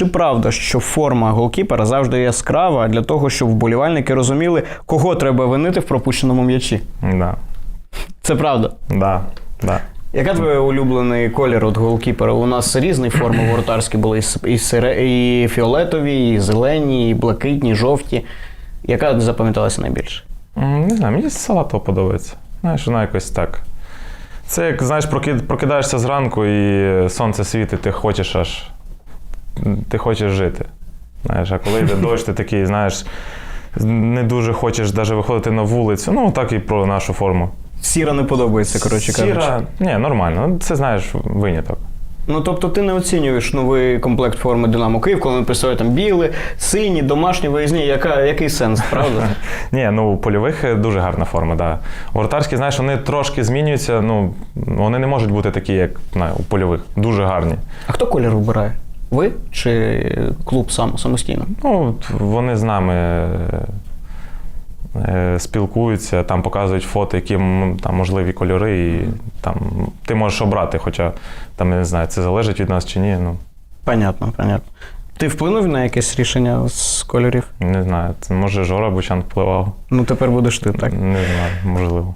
чи правда, що форма голкіпера завжди яскрава для того, щоб вболівальники розуміли, кого треба винити в пропущеному м'ячі? Да. Це правда. Да. Да. Яка твій улюблений колір от голкіпера? У нас різні форми воротарські були і, сире- і фіолетові, і зелені, і блакитні, і жовті. Яка запам'яталася найбільше? Не знаю, мені салатова подобається. Знаєш, вона якось так. Це як, знаєш, прокидаєшся зранку і сонце світить, ти хочеш аж. Ти хочеш жити. Знаєш, а коли йде дощ, ти такий, знаєш, не дуже хочеш навіть виходити на вулицю. Ну, так і про нашу форму. Сіра не подобається, коротше кажучи. Сіра, ні, нормально. Ну, Це знаєш, виняток. Ну тобто ти не оцінюєш новий комплект форми Динамо Київ, коли представляє там біле, сині, домашні, виїзні. Яка, який сенс, правда? Ні, ну у польових е, дуже гарна форма, да. Воротарські, знаєш, вони трошки змінюються, ну вони не можуть бути такі, як у польових. Дуже гарні. А хто колір вибирає? Ви чи клуб сам самостійно? Ну, вони з нами е, спілкуються, там показують фото, які там можливі кольори, і там ти можеш обрати, хоча там я не знаю, це залежить від нас чи ні. Ну Понятно, понятно. Ти вплинув на якесь рішення з кольорів? не знаю. Це може Жора Бучан впливав. Ну тепер будеш ти, так? Не знаю, можливо.